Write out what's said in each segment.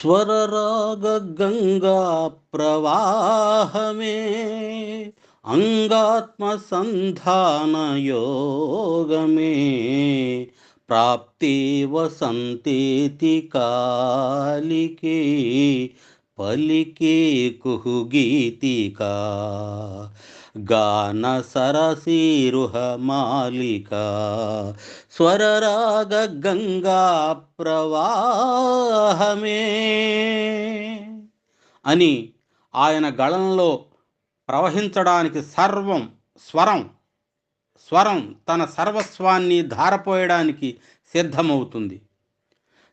స్వరరాగ గంగా ప్రవాహమే అంగాత్మ సంధాన యోగమే ప్రాప్తి వసంతేతి కాలికే పలికే కుహుగీతిక గాన సరసీరుహ మాలిక స్వరరాగ గంగా ప్రవాహమే అని ఆయన గళంలో ప్రవహించడానికి సర్వం స్వరం స్వరం తన సర్వస్వాన్ని ధారపోయడానికి సిద్ధమవుతుంది.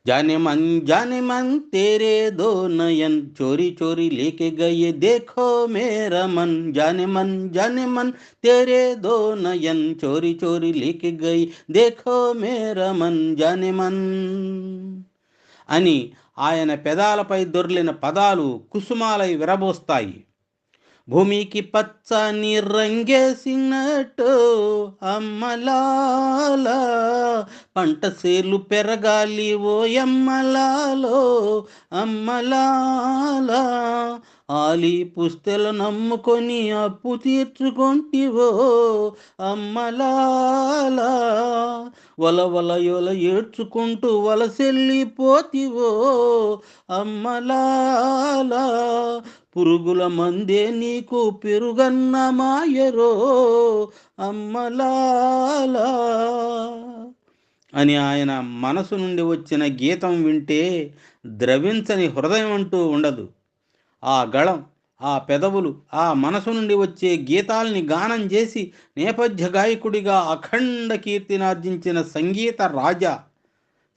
जाने मन जाने मन तेरे दो नयन चोरी चोरी लेके गए देखो मेरा मन जाने मन जाने मन तेरे दो नयन चोरी चोरी लेके गई देखो मेरा मन जाने मन అని ఆయన పెదాలపై దొర్లిన పదాలు కుసుమాలై విరబోస్తాయి భూమికి పచ్చని రంగేసినట్టు అమ్మలాల. పంట సేలు పెరగాలి ఓ అమ్మలాలో అమ్మలాల. ఆలి పుస్తెలు నమ్ముకొని అప్పు తీర్చుకొంటివో అమ్మలాల. వల వల యొల ఏడ్చుకుంటూ వలసెళ్ళిపోతివో అమ్మలాల. పురుగుల మందే నీకు పెరుగన్న మాయరో అమ్మలాలా. అని ఆయన మనసు నుండి వచ్చిన గీతం వింటే ద్రవించని హృదయం అంటూ ఉండదు. ఆ గళం ఆ పెదవులు ఆ మనసు నుండి వచ్చే గీతాల్ని గానం చేసి నేపథ్య గాయకుడిగా అఖండ కీర్తినార్జించిన సంగీత రాజా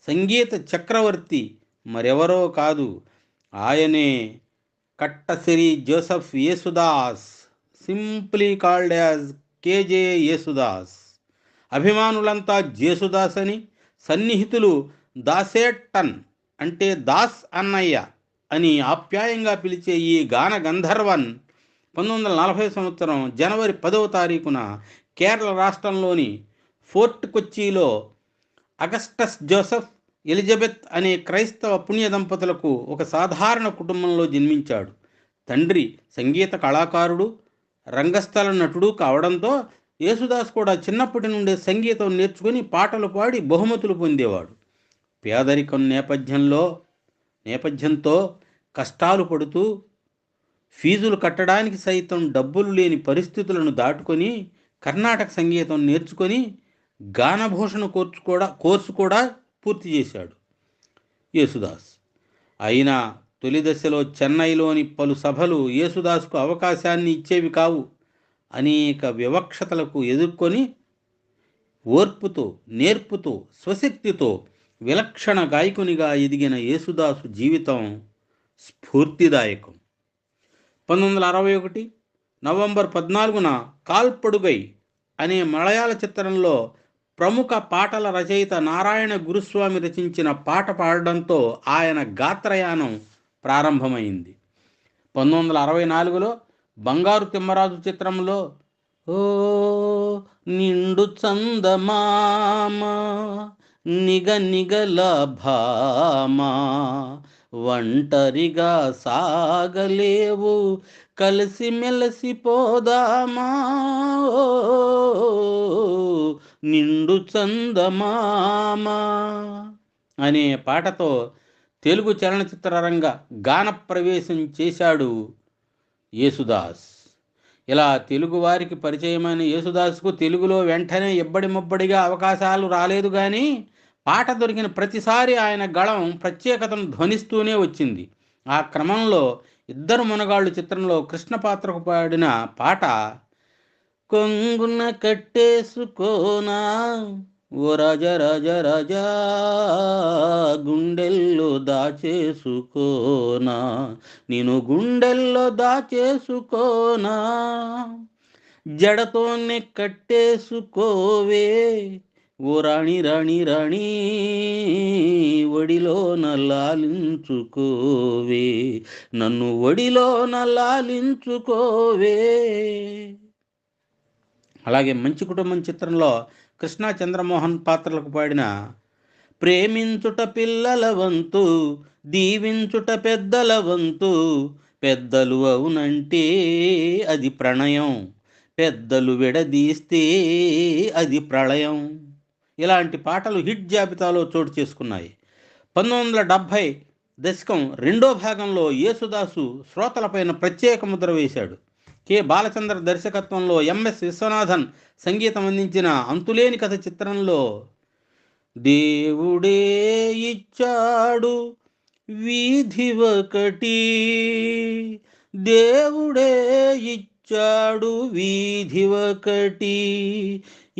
సంగీత చక్రవర్తి మరెవరో కాదు. ఆయనే Kattassery Joseph Yesudas simply called as KJ Yesudas. అభిమానులంతా Jesudas అని సన్నిహితులు దాసేటన్ అంటే దాస్ అన్నయ్య. అని ఆప్యాయంగా పిలిచే ఈ గాన గంధర్వన్ పంతొమ్మిది వందల నలభై సంవత్సరం జనవరి పదవ తారీఖున కేరళ రాష్ట్రంలోని ఫోర్ట్ కొచ్చిలో అగస్టస్ జోసెఫ్ ఎలిజబెత్ అనే క్రైస్తవ పుణ్య దంపతులకు ఒక సాధారణ కుటుంబంలో జన్మించాడు. తండ్రి సంగీత కళాకారుడు రంగస్థల నటుడు కావడంతో యేసుదాస్ కూడా చిన్నప్పటి నుండే సంగీతం నేర్చుకుని పాటలు పాడి బహుమతులు పొందేవాడు. పేదరికం నేపథ్యంలో నేపథ్యంతో కష్టాలు పడుతూ ఫీజులు కట్టడానికి సైతం డబ్బులు లేని పరిస్థితులను దాటుకొని కర్ణాటక సంగీతం నేర్చుకొని గానభూషణ కోర్సు కూడా కోర్సు కూడా పూర్తి చేశాడు యేసుదాస్. అయినా తొలి దశలో చెన్నైలోని పలు సభలు యేసుదాస్కు అవకాశాన్ని ఇచ్చేవి కావు. అనేక వివక్షతలకు ఎదుర్కొని ఓర్పుతో నేర్పుతో స్వశక్తితో విలక్షణ గాయకునిగా ఎదిగిన యేసుదాసు జీవితం స్ఫూర్తిదాయకం. పంతొమ్మిది వందల అరవై ఒకటి నవంబర్ పద్నాలుగున కాల్పడుగై అనే మలయాళ చిత్రంలో ప్రముఖ పాటల రచయిత నారాయణ గురుస్వామి రచించిన పాట పాడడంతో ఆయన గాత్రయానం ప్రారంభమైంది. పంతొమ్మిది వందల అరవై నాలుగులో బంగారు తిమ్మరాజు చిత్రంలో ఓ నిండు చందమామ నిగ నిగల భామా ఒంటరిగా సాగలేవు. కలిసి మెలసి పోదామా? ఓ, నిండు చందమామా? అనే పాటతో తెలుగు చలనచిత్రరంగ గాన ప్రవేశం చేశాడు యేసుదాస్. ఇలా తెలుగు వారికి పరిచయమైన యేసుదాస్కు తెలుగులో వెంటనే ఇబ్బడి ముబ్బడిగా అవకాశాలు రాలేదు కానీ పాట దొరికిన ప్రతిసారి ఆయన గళం ప్రత్యేకతను ధ్వనిస్తూనే వచ్చింది. ఆ క్రమంలో ఇద్దరు మునగాళ్ళు చిత్రంలో కృష్ణ పాత్రకు పాడిన పాట కొంగున కట్టేసుకోనా ఓ రజ రజ రాజా గుండెల్లో దాచేసుకోనా నేను గుండెల్లో దాచేసుకోనా జడతోనే కట్టేసుకోవే ఓ రాణి రాణి రాణి ఒడిలో నల్లాలించుకోవే. నన్ను ఒడిలో నల్లాలించుకోవే. అలాగే మంచి కుటుంబం చిత్రంలో కృష్ణా చంద్రమోహన్ పాత్రలకు పాడిన ప్రేమించుట పిల్లల వంతు దీవించుట పెద్దల వంతు పెద్దలు అవునంటే అది ప్రణయం పెద్దలు విడదీస్తే అది ప్రళయం. ఇలాంటి పాటలు హిట్ జాబితాలో చోటు చేసుకున్నాయి. పంతొమ్మిది వందల డెబ్భై దశకం రెండో భాగంలో యేసుదాసు శ్రోతలపైన ప్రత్యేక ముద్ర వేశాడు. కె. బాలచంద్ర దర్శకత్వంలో ఎంఎస్ విశ్వనాథన్ సంగీతం అందించిన అంతులేని కథ చిత్రంలో దేవుడే ఇచ్చాడు వీధి ఒకటి దేవుడే ఇచ్చాడు వీధి ఒకటి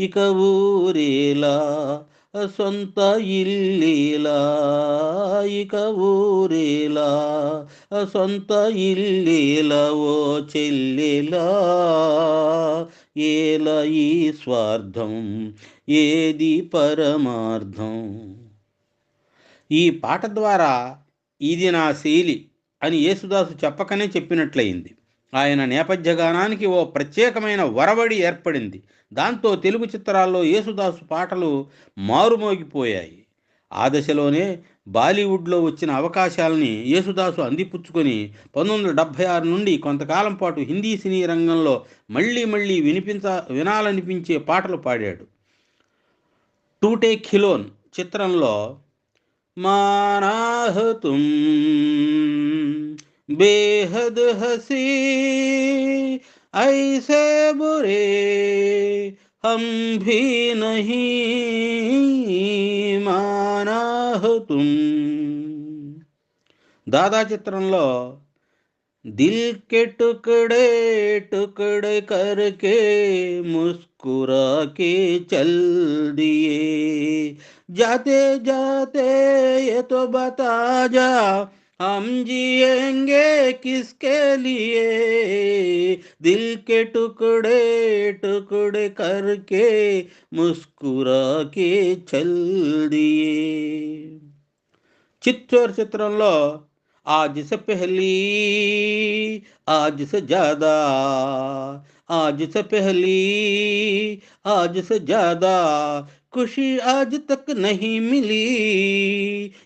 ఇక ఊరేలా సొంత ఇల్లేలా ఇక ఊరేలా సొంత ఇల్లేలా ఓ చెల్లెలా. ఏల ఈ స్వార్థం ఏది పరమార్థం? ఈ పాట ద్వారా ఇది నా శైలి అని యేసుదాసు చెప్పకనే చెప్పినట్లయింది. ఆయన నేపథ్య గానానికి ఓ ప్రత్యేకమైన వరవడి ఏర్పడింది. దాంతో తెలుగు చిత్రాల్లో యేసుదాసు పాటలు మారుమోగిపోయాయి. ఆ దశలోనే బాలీవుడ్లో వచ్చిన అవకాశాలని యేసుదాసు అందిపుచ్చుకొని పంతొమ్మిది వందల డెబ్భై ఆరు నుండి కొంతకాలం పాటు హిందీ సినీ రంగంలో మళ్ళీ మళ్ళీ వినిపించ వినాలనిపించే పాటలు పాడాడు. టూటే ఖిలోన్ చిత్రంలో మానాహతుం बेहद हसी ऐसे बुरे हम भी नहीं माना हो तुम దాదా చిత్రంలో దిల్ కే టుకడే టుకడే करके मुस्कुरा के चल दिए जाते जाते ये तो बता जा हम जिएंगे किसके लिए दिल के टुकड़े टुकड़े करके मुस्कुरा के चल दिए చిత్తూరు చిత్రంలో आज से पहली आज से ज्यादा आज से पहली आज से ज्यादा खुशी आज तक नहीं मिली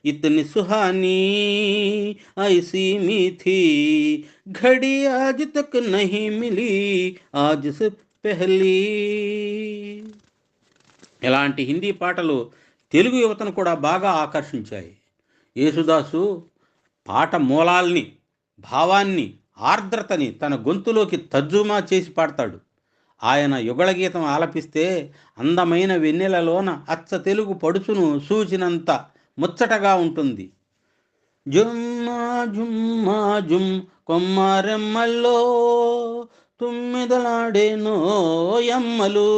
इतनी सुहानी ऐसी मीठी घड़ी आज तक नहीं मिली आज से पहली ఇలాంటి హిందీ పాటలు తెలుగు యువతను కూడా బాగా ఆకర్షించాయి యేసుదాసు పాట మూలాల్ని భావాన్ని ఆర్ద్రతని తన గొంతులోకి తర్జుమా చేసి పాడతాడు ఆయన యుగళ గీతం ఆలపిస్తే అందమైన వెన్నెలలోన అచ్చ తెలుగు పడుచును సూచినంత ముచ్చటగా ఉంటుంది. జుమ్మా జుమ్మా జుమ్ కొమ్మారెమ్మల్లో తుమ్మిదలాడేనో ఎమ్మలు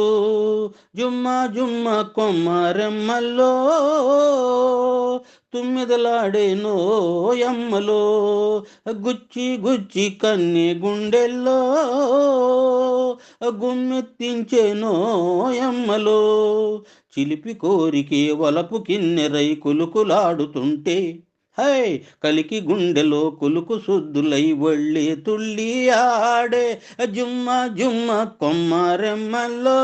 జుమ్మ జుమ్మ కొమ్మరెమ్మల్లో తుమ్మిదలాడేనో ఎమ్మలో గుచ్చి గుచ్చి కన్నె గుండెల్లో. గుమ్మెత్తించేనో ఎమ్మలో చిలిపి కోరికే వలపు కిన్నెరై కులుకులాడుతుంటే హై కలికి గుండెలో కులుకు శుద్ధులై వెళ్ళి తుళ్ళి ఆడే జుమ్మ జుమ్మ కొమ్మరెమ్మల్లో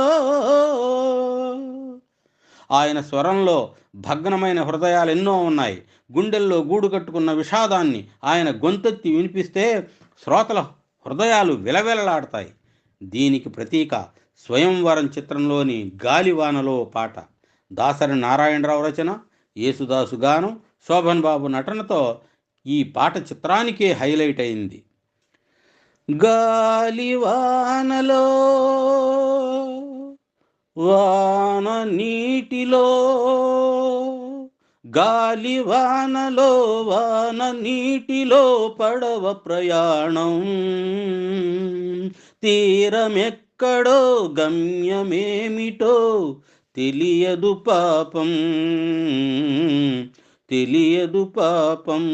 ఆయన స్వరంలో భగ్నమైన హృదయాలు ఎన్నో ఉన్నాయి. గుండెల్లో గూడు కట్టుకున్న విషాదాన్ని ఆయన గొంతెత్తి వినిపిస్తే శ్రోతల హృదయాలు విలవిలలాడతాయి. దీనికి ప్రతీక స్వయంవరం చిత్రంలోని గాలివానలో పాట. దాసరి నారాయణరావు రచన యేసుదాసు గానం శోభన్ బాబు నటనతో ఈ పాట చిత్రానికే హైలైట్ అయింది. గాలివానలో వాన నీటిలో గాలి వానలో వాన నీటిలో పడవ ప్రయాణం. తీరమెక్కడో గమ్యమేమిటో తెలియదు పాపం. తెలియదు పాపం.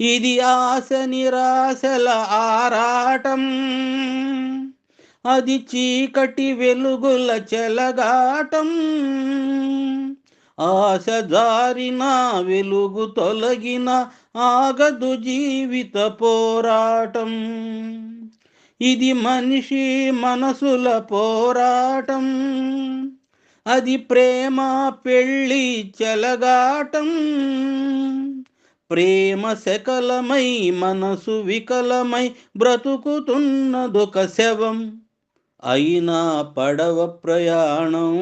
ఇది ఆశ నిరాశల ఆరాటం. అది చీకటి వెలుగుల చెలగాటం. ఆశ జారిన వెలుగు తొలగిన ఆగదు జీవిత పోరాటం. ఇది మనిషి మనసుల పోరాటం. అది ప్రేమ పెళ్ళి చెలగాటం. ప్రేమ శకలమై మనసు వికలమై బ్రతుకుతున్నదొక శవం. అయినా పడవ ప్రయాణం.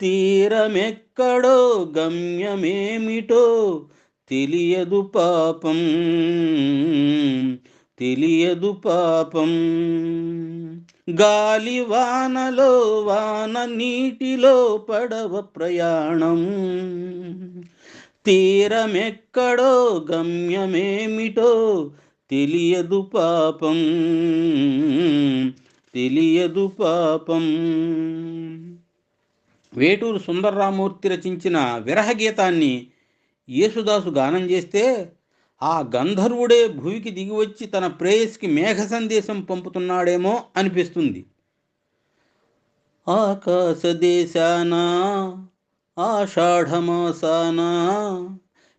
తీరమెక్కడో గమ్యమేమిటో తెలియదు పాపం. తెలియదు పాపం. గాలి వానలో వాన నీటిలో పడవ ప్రయాణం. తీరమెక్కడో గమ్యమేమిటో తెలియదు పాపం తెలియదు పాపం. వేటూరు సుందర్రామూర్తి రచించిన విరహ గీతాన్ని యేసుదాసు గానం చేస్తే ఆ గంధర్వుడే భూమికి దిగివచ్చి తన ప్రేయస్కి మేఘ సందేశం పంపుతున్నాడేమో అనిపిస్తుంది. ఆకాశ దేశాన ఆషాఢమాసాన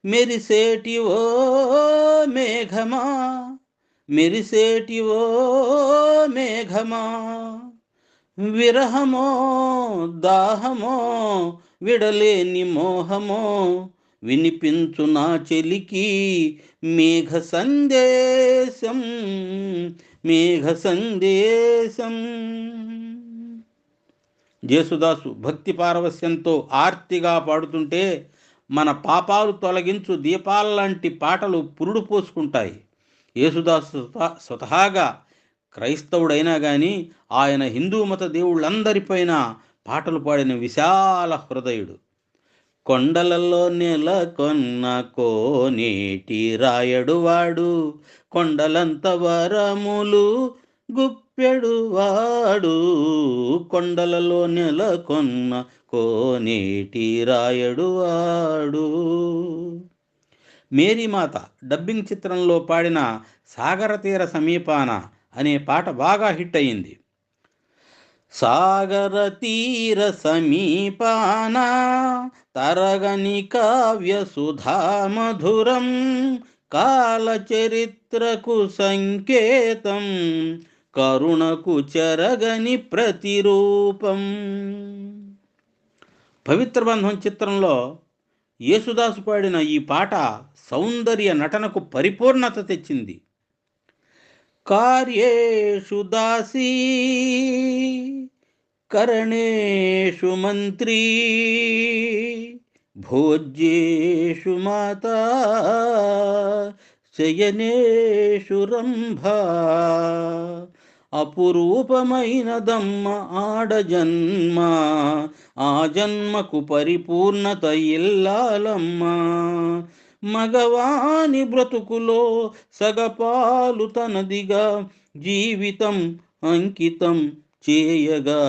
మెరిసేటి ఓ మేఘమా మెరిసేటి ఓ మేఘమా విరహమో దాహమో విడలేని మోహమో వినిపించు నా చెలికి మేఘ సందేశం మేఘ సందేశం. జేసుదాసు భక్తి పారవస్యంతో ఆర్తిగా పాడుతుంటే మన పాపాలు తొలగించు దీపాల్లాంటి పాటలు పురుడు పోసుకుంటాయి. యేసుదాసు స్వతహాగా క్రైస్తవుడైనా కానీ ఆయన హిందూ మత దేవుళ్ళందరిపైన పాటలు పాడిన విశాల హృదయుడు. కొండలలో నెలకొన్న కోనేటి రాయడు వాడు కొండలంత వరములు గుప్పెడు వాడు కొండలలో నెలకొన్న కోనేటి రాయడు వాడు మేరీమాత డబ్బింగ్ చిత్రంలో పాడిన సాగర తీర సమీపాన అనే పాట బాగా హిట్ అయింది సాగర తీర సమీపాన తరగని కావ్య సుధా మధురం కాల చరిత్రకు సంకేతం కరుణకు చెరగని ప్రతిరూపం. పవిత్ర బంధం చిత్రంలో యేసుదాసు పాడిన ఈ పాట సౌందర్య నటనకు పరిపూర్ణత తెచ్చింది. కార్యేషు దాసీ కరణేషు మంత్రీ భోజ్యేషు మాత శయనేషు రంభ. అపురూపమైనదమ్మ ఆడజన్మ ఆ జన్మకు పరిపూర్ణత ఇల్లాలమ్మ. మగవాని బ్రతుకులో సగపాలు తనదిగా జీవితం అంకితం చేయగా.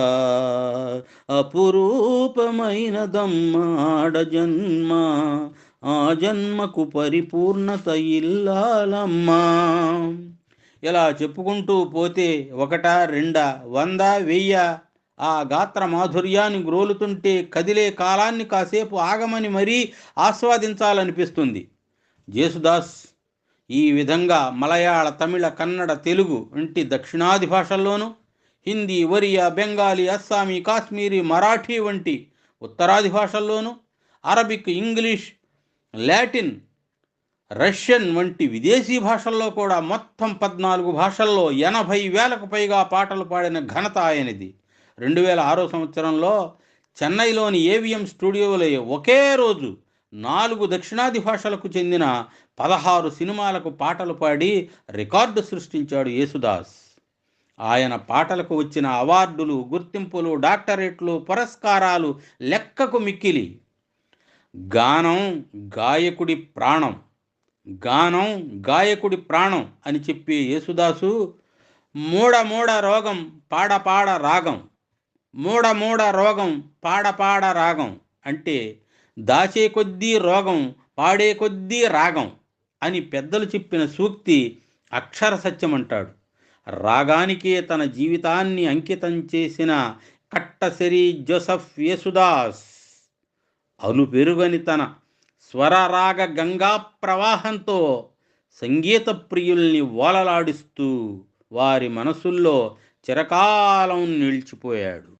అపురూపమైనదమ్మాడ జన్మ ఆ జన్మకు పరిపూర్ణత ఇల్లాలమ్మా. ఇలా చెప్పుకుంటూ పోతే ఒకటా రెండా వంద వెయ్య? ఆ గాత్ర మాధుర్యాన్ని గ్రోలుతుంటే కదిలే కాలాన్ని కాసేపు ఆగమని మరీ ఆస్వాదించాలనిపిస్తుంది. జేసుదాస్ ఈ విధంగా మలయాళ తమిళ కన్నడ తెలుగు వంటి దక్షిణాది భాషల్లోనూ హిందీ ఒరియా బెంగాలీ అస్సామీ కాశ్మీరీ మరాఠీ వంటి ఉత్తరాది భాషల్లోనూ అరబిక్ ఇంగ్లీష్ లాటిన్ రష్యన్ వంటి విదేశీ భాషల్లో కూడా మొత్తం పద్నాలుగు భాషల్లో ఎనభై వేలకు పైగా పాటలు పాడిన ఘనత ఆయనది. రెండు వేల ఆరో సంవత్సరంలో చెన్నైలోని ఏవిఎం స్టూడియోలో ఒకే రోజు నాలుగు దక్షిణాది భాషలకు చెందిన పదహారు సినిమాలకు పాటలు పాడి రికార్డు సృష్టించాడు యేసుదాస్. ఆయన పాటలకు వచ్చిన అవార్డులు గుర్తింపులు డాక్టరేట్లు పురస్కారాలు లెక్కకు మిక్కిలి. గానం గాయకుడి ప్రాణం గానం గాయకుడి ప్రాణం అని చెప్పి యేసుదాసు మూడ మూడ రోగం పాడ పాడ రాగం మూడ మూడ రోగం పాడపాడ రాగం అంటే దాచే కొద్దీ రోగం పాడే కొద్దీ రాగం అని పెద్దలు చెప్పిన సూక్తి అక్షర సత్యం అంటాడు రాగానికే తన జీవితాన్ని అంకితం చేసిన కట్టసరి జోసఫ్ యేసుదాస్ అనుపెరుగని తన స్వరరాగ గంగా ప్రవాహంతో సంగీత ప్రియుల్ని ఓలలాడిస్తూ వారి మనసుల్లో చిరకాలం నిలిచిపోయాడు.